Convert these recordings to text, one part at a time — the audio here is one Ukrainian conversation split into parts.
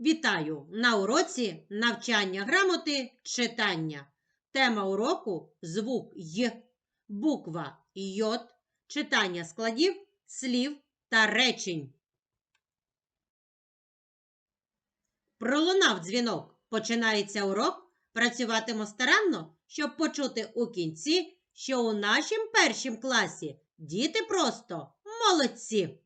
Вітаю на уроці навчання грамоти читання. Тема уроку звук Й, буква Й, читання складів, слів та речень. Пролунав дзвінок. Починається урок. Працюватимо старанно, щоб почути у кінці, що у нашім першім класі діти просто молодці.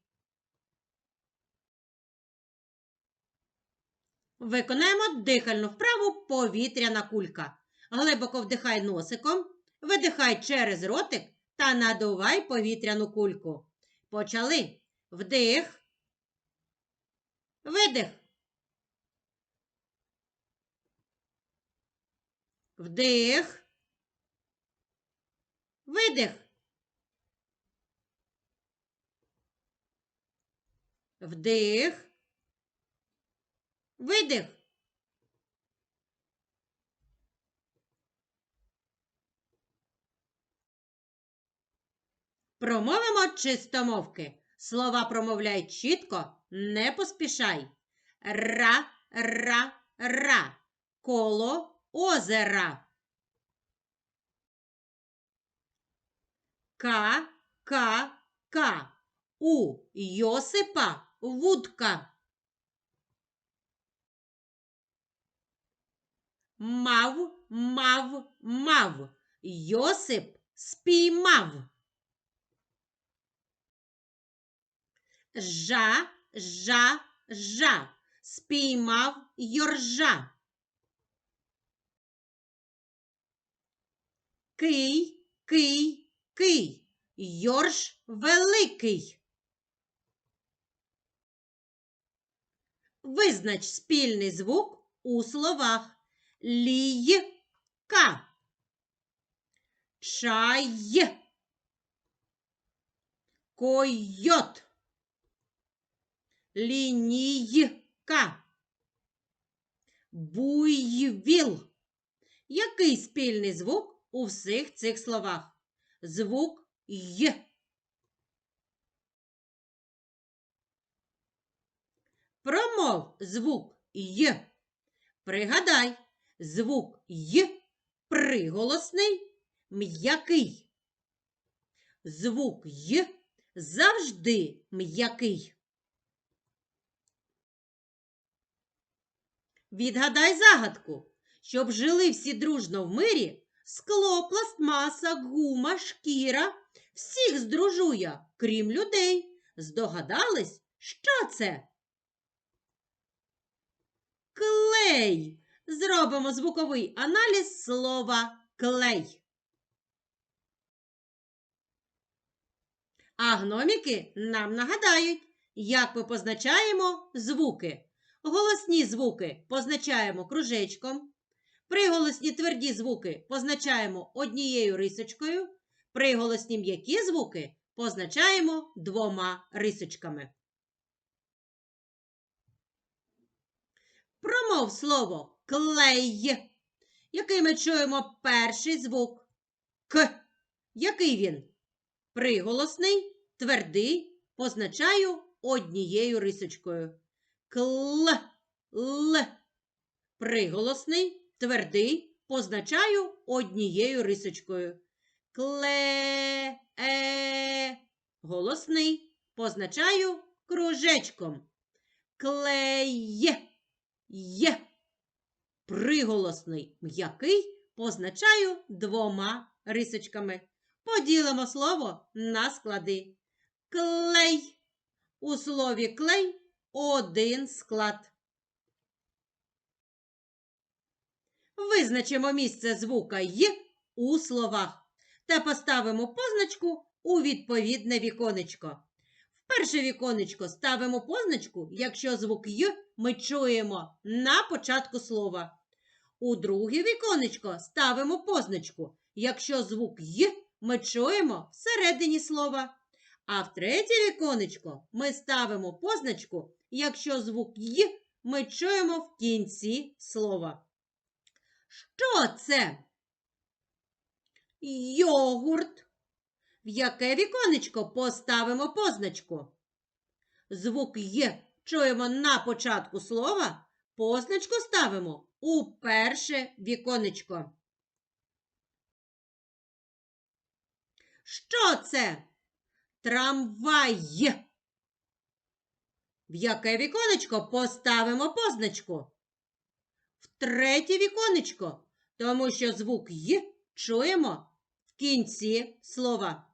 Виконаємо дихальну вправу повітряна кулька. Глибоко вдихай носиком, видихай через ротик та надувай повітряну кульку. Почали. Вдих. Видих. Вдих. Видих. Вдих. Видих. Промовимо чистомовки. Слова промовляй чітко, не поспішай. Ра, ра, ра. Коло озера. Ка, ка, ка. У Йосипа вудка. Мав, мав, мав. Йосип спіймав. Жа, жа, жа. Спіймав йоржа. Кий, кий, кий. Йорж великий. Визнач спільний звук у словах. Лійка. Чай. Койот. Лінійка. Буйвіл. Який спільний звук у всіх цих словах? Звук Й. Промов звук Й. Пригадай, звук Й приголосний, м'який. Звук Й завжди м'який. Відгадай загадку, щоб жили всі дружно в мирі, скло, пластмаса, гума, шкіра, всіх здружує, крім людей. Здогадались, що це? Клей. Зробимо звуковий аналіз слова клей. А гноміки нам нагадають, як ми позначаємо звуки. Голосні звуки позначаємо кружечком. Приголосні тверді звуки позначаємо однією рисочкою. Приголосні м'які звуки позначаємо двома рисочками. Промов слово клей, який ми чуємо перший звук К. Який він? Приголосний, твердий, позначаю однією рисочкою. Кл, л. Приголосний, твердий, позначаю однією рисочкою. Кле, е. Голосний, позначаю кружечком. Клеє. Є. Приголосний м'який позначаю двома рисочками. Поділимо слово на склади. Клей. У слові клей один склад. Визначимо місце звука Й у словах та поставимо позначку у відповідне віконечко. Перше віконечко ставимо позначку, якщо звук Й ми чуємо на початку слова. У друге віконечко ставимо позначку, якщо звук Й ми чуємо всередині слова. А в третє віконечко ми ставимо позначку, якщо звук Й ми чуємо в кінці слова. Що це? Йогурт. В яке віконечко поставимо позначку? Звук Й чуємо на початку слова, Позначку ставимо у перше віконечко. Що це? Трамвай. В яке віконечко поставимо позначку? В третє віконечко, тому що звук Й чуємо в кінці слова.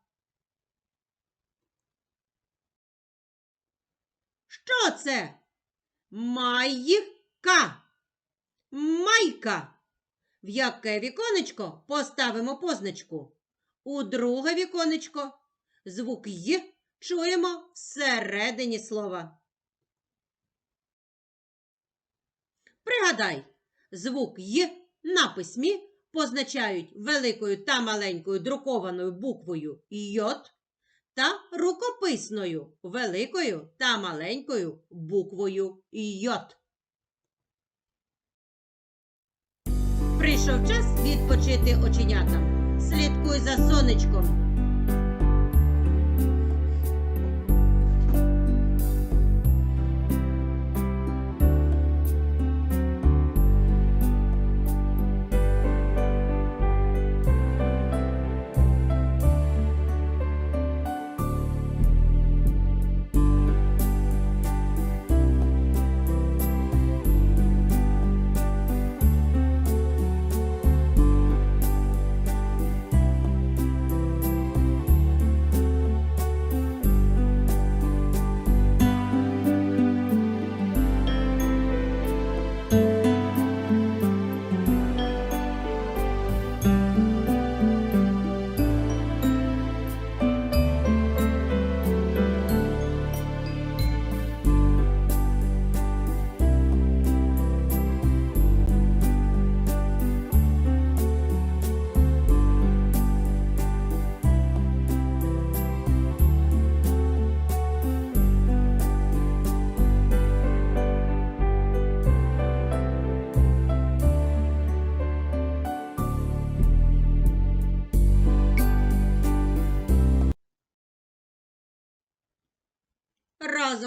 Що це? Майка. Майка. В яке віконечко поставимо позначку? У друге віконечко. Звук Й чуємо всередині слова. Пригадай, звук Й на письмі позначають великою та маленькою друкованою буквою Й та рукописною великою та маленькою буквою Й. Прийшов час відпочити оченятам. Слідкуй за сонечком.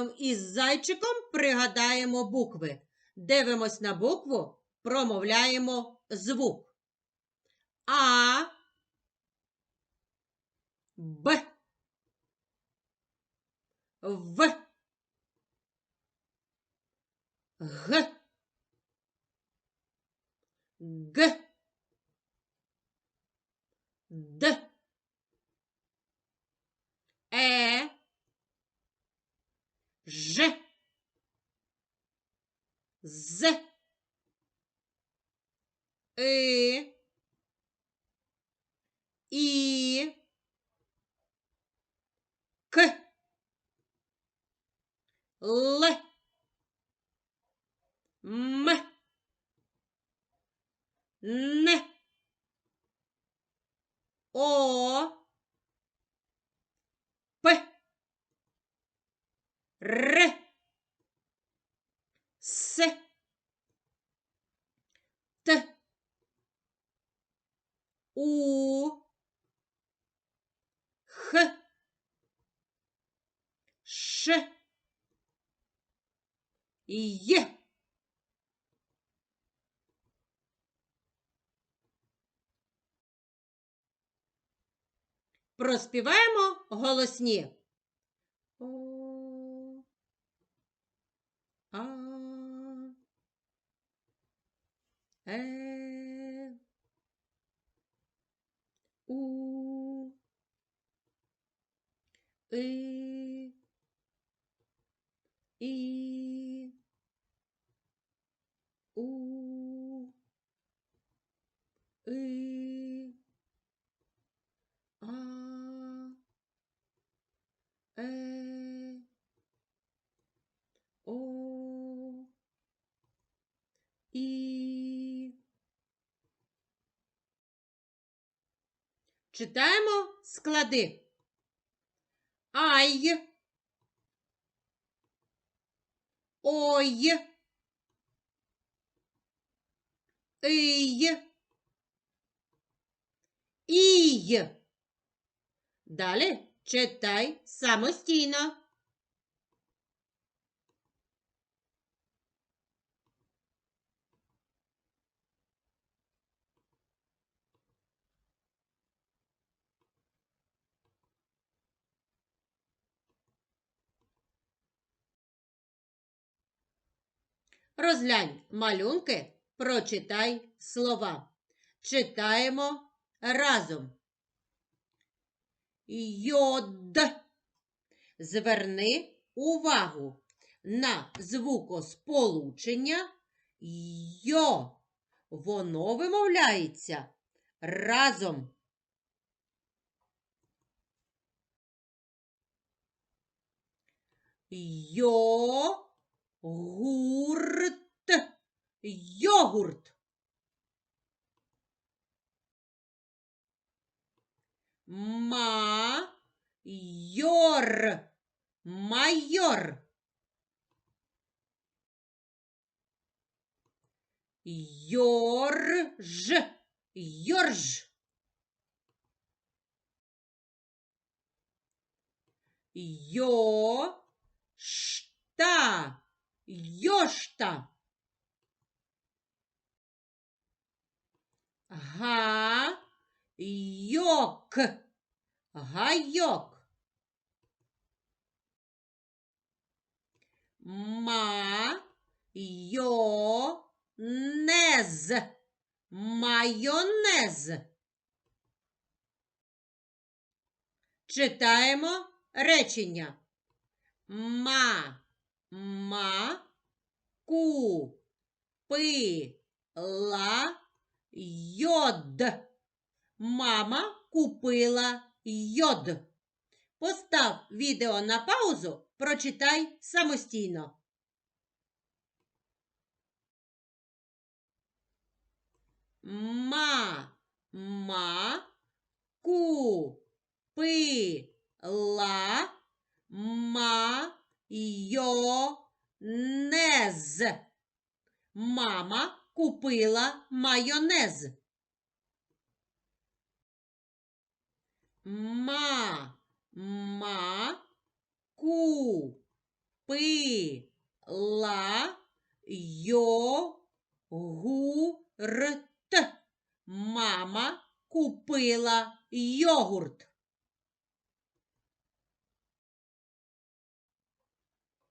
Разом із зайчиком пригадаємо букви. Дивимось на букву, промовляємо звук. А. Б. В. Г. Г. З. И. І. К. Л. М. Н. О. П. Р. С. Т. У. Х. Ш. Є. Проспіваємо голосні. О, а, е, и, і, у, и, а, е, о, і. Читаємо склади. Ай. Ой. Ий. Ій. Далі читай самостійно. Розглянь малюнки, прочитай слова. Читаємо разом. Йод. Зверни увагу на звукосполучення йо. Воно вимовляється разом. Йогурт. Йогурт. Майор. Майор. Йорж. Йорж. Йошта. Йошта. Га. Йок. Гайок. Ма. Йо. Нез. Майонез. Читаємо речення. Ма. Ма. Ку. Пи. Ла. Йод. Мама купила йод. Постав відео на паузу, прочитай самостійно. Ма, ма, ку, пи, ла, ма, йо. Мама купила майонез. Ма, ма, ку, пи, ла, йо, гурт. Мама купила йогурт.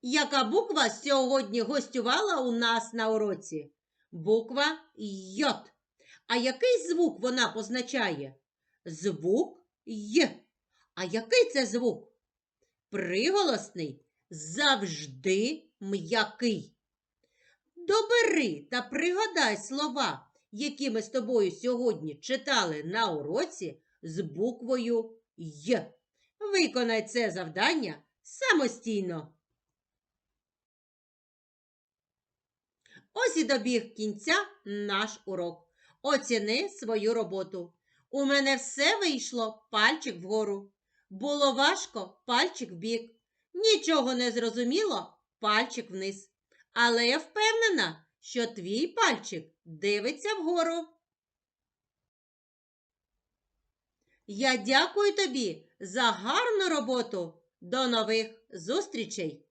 Яка буква сьогодні гостювала у нас на уроці? Буква Йод. А який звук вона позначає? Звук Й. А який це звук? Приголосний завжди м'який. Добери та пригадай слова, які ми з тобою сьогодні читали на уроці з буквою Й. Виконай це завдання самостійно. Ось і добіг кінця наш урок. Оціни свою роботу. У мене все вийшло пальчик вгору. Було важко пальчик вбік. Нічого не зрозуміло пальчик вниз. Але я впевнена, що твій пальчик дивиться вгору. Я дякую тобі за гарну роботу. До нових зустрічей!